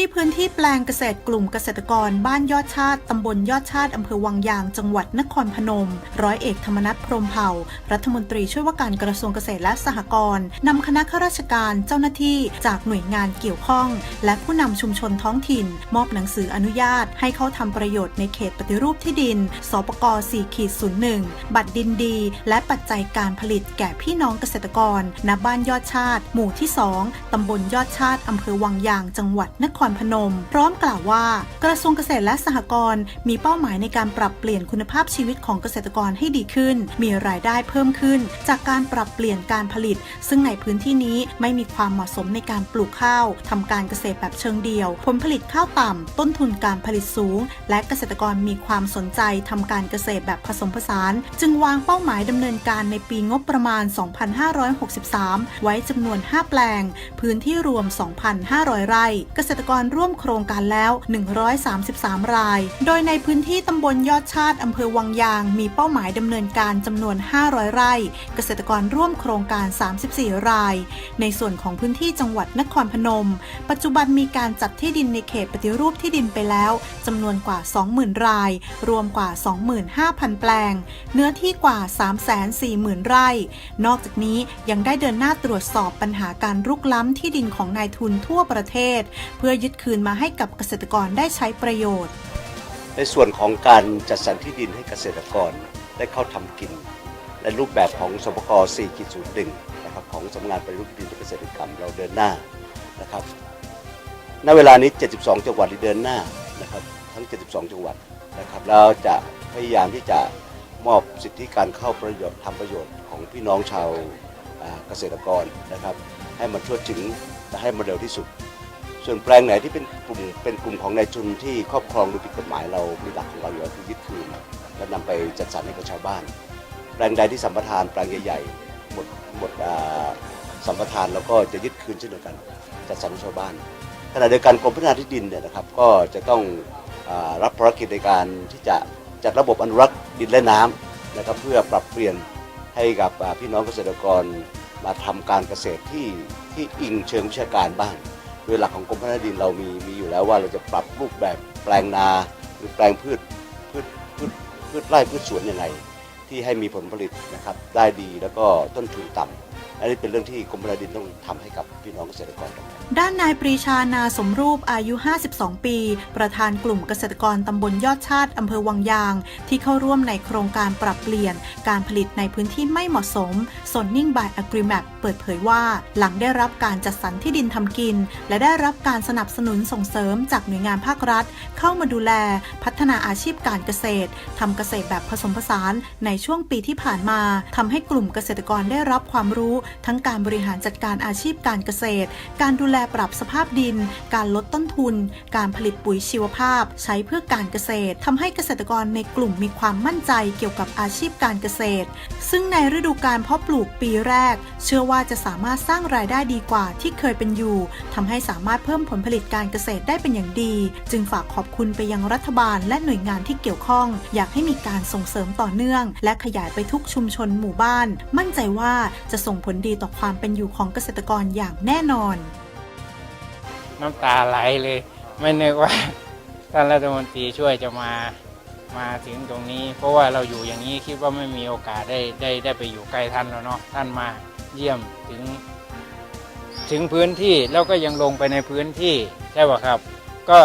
ที่พื้นที่แปลงเกษตรกลุ่มเกษตรกรบ้านยอดชาติ ตำบลยอดชาติ อำเภอวังยาง จังหวัดนครพนม ร้อยเอกธรรมนัฐพรมเผ่า รัฐมนตรีช่วยว่าการกระทรวงเกษตรและสหกรณ์นำคณะข้าราชการเจ้าหน้าที่จากหน่วยงานเกี่ยวข้อง และผู้นำชุมชนท้องถิ่น มอบหนังสืออนุญาต ให้เข้าทำประโยชน์ในเขตปฏิรูปที่ดิน สปก4ขีด01 บัตรดินดี และปัจจัยการผลิตแก่พี่น้องเกษตรกรณบ้านยอดชาติ หมู่ที่ 2ตำบลยอดชาติอำเภอวังยาง จังหวัดนครพนม พร้อมกล่าวว่า กระทรวงเกษตรและสหกรณ์มีเป้าหมายในการปรับเปลี่ยนคุณภาพชีวิตของเกษตรกรให้ดีขึ้น มีรายได้เพิ่มขึ้น จากการปรับเปลี่ยนการผลิต ซึ่งในพื้นที่นี้ไม่มีความเหมาะสมในการปลูกข้าวทำการเกษตรแบบเชิงเดี่ยว ผลผลิตข้าวต่ำต้นทุนการผลิตสูง และเกษตรกรมีความสนใจทำการเกษตรแบบผสมผสาน จึงวางเป้าหมายดำเนินการในปีงบประมาณ 2563 ไว้จำนวน 5 แปลง พื้นที่รวม 2,500 ไร่ เกษตรกรร่วมโครงการแล้ว 133 ราย โดยในพื้นที่ตำบลยอดชาติอำเภอวังยาง มีเป้าหมายดำเนินการจำนวน 500 ไร่ เกษตรกรร่วมโครงการ 34 ราย ในส่วนของพื้นที่จังหวัดนครพนม ปัจจุบันมีการจัดที่ดินในเขตปฏิรูปที่ดินไปแล้วจำนวนกว่า 20,000 ราย รวมกว่า 25,000 แปลง เนื้อที่กว่า 340,000 ไร่ นอกจากนี้ยังได้เดินหน้าตรวจสอบปัญหาการรุกล้ำที่ดินของนายทุนทั่วประเทศ เพื่อยึดคืนมาให้กับเกษตรกรได้ใช้ประโยชน์ ในส่วนของการจัดสรรที่ดินให้เกษตรกรได้เข้าทำกิน ในรูปแบบของสปก4กิจศูนย์หนึ่งนะครับของสำนักงานปฏิรูปที่ดินและเกษตรกรรมเราเดินหน้านะครับณเวลานี้ 72 จังหวัดที่เดินหน้านะครับทั้ง 72 จังหวัดนะครับเราจะพยายามที่จะมอบสิทธิการเข้าประโยชน์ทำประโยชน์ของพี่น้องชาวเกษตรกรนะครับ ให้มันทั่วถึงและให้มันเร็วที่สุด ส่วนแปลงไหนที่เป็นกลุ่มเป็นกลุ่มของนายทุนที่ครอบครองโดยผิดกฎหมายเรามีหลักของเราอยู่แล้วคือยึดคืนและนำไปจัดสรรให้กับชาวบ้าน แปลงใดที่สัมปทานแปลงใหญ่ๆหมดหมดสัมปทานแล้วก็จะยึดคืนเช่นเดียวกันจัดสรรให้ชาวบ้านขณะเดียวกันกรมพัฒนาที่ดินเนี่ยนะครับก็จะต้องรับภารกิจในการที่จะจัดระบบอนุรักษ์ดินและน้ำนะครับเพื่อปรับเปลี่ยนให้กับพี่น้องเกษตรกรมาทำการเกษตรที่ที่อิงเชิงวิชาการบ้าง โดยหลักของกรมพัฒนาดินเรามีมีอยู่แล้วว่าเราจะปรับรูปแบบแปลงนา หรือแปลงพืชพืชพืชพืชไร่พืชสวนยังไง ที่ให้มีผลผลิตนะครับได้ดีแล้วก็ต้นทุนต่ำ อันนี้เป็นเรื่องที่กรมพัฒนาดินต้องทำให้กับพี่น้องเกษตรกรด้านนายปรีชานาสมรูปอายุ 52 ปี ประธานกลุ่มเกษตรกรตำบลยอดชาติอำเภอวังยาง ที่เข้าร่วมในโครงการปรับเปลี่ยน การผลิตในพื้นที่ไม่เหมาะสม Zoning by Agreemap เปิดเผยว่า หลังได้รับการจัดสรรที่ดินทำกิน และได้รับการสนับสนุนส่งเสริมจากหน่วยงานภาครัฐ เข้ามาดูแล พัฒนาอาชีพการเกษตรทำเกษตรแบบผสมผสานในช่วงปีที่ผ่านมาทำให้กลุ่มเกษตรกรได้รับความรู้ทั้งการบริหารจัดการอาชีพการเกษตร การดูแลปรับสภาพดิน การลดต้นทุน การผลิตปุ๋ยชีวภาพ ใช้เพื่อการเกษตรทำให้เกษตรกรในกลุ่มมีความมั่นใจเกี่ยวกับอาชีพการเกษตร ซึ่งในฤดูการเพาะปลูกปีแรก เชื่อว่าจะสามารถสร้างรายได้ดีกว่าที่เคยเป็นอยู่ทำให้สามารถเพิ่มผลผลิตการเกษตรได้เป็นอย่างดี จึงฝากขอบคุณไปยังรัฐบาลและหน่วยงานที่เกี่ยวข้อง อยากให้มีการส่งเสริมต่อเนื่อง และขยายไปทุกชุมชนหมู่บ้าน มั่นใจว่าจะส่งผลดีต่อความเป็นอยู่ของเกษตรกรอย่างแน่นอน น้ำตาไหลเลย ไม่นึกว่าท่านรัฐมนตรีช่วยจะมามาถึงตรงนี้ เพราะว่าเราอยู่อย่างนี้คิดว่าไม่มีโอกาสได้ได้ได้ไปอยู่ใกล้ท่านแล้วเนาะท่านมาเยี่ยมถึง ถึงพื้นที่แล้วก็ยังลงไปในพื้นที่ใช่ป่ะครับ ก็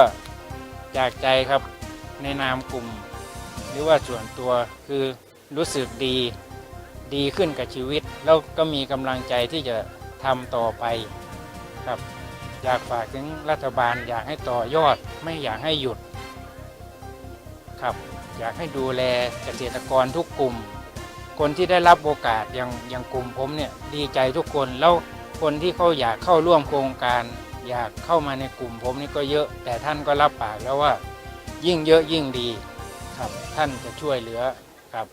จากใจครับในนามกลุ่ม หรือว่าส่วนตัวคือรู้สึกดี ดีขึ้นกับชีวิต แล้วก็มีกำลังใจที่จะทำต่อไปครับ อยากฝากถึงรัฐบาลอยากให้ต่อยอดไม่อยากให้หยุดครับอยากให้ดูแลเกษตรกรทุกกลุ่ม คนที่ได้รับโอกาสอย่างอย่างกลุ่มผมเนี่ยดีใจทุกคนแล้วคนที่เขาอยากเข้าร่วมโครงการ อยากเข้ามาในกลุ่มผมนี่ก็เยอะ แต่ท่านก็รับปากแล้วว่า ยิ่งเยอะยิ่งดีครับท่านจะช่วยเหลือครับ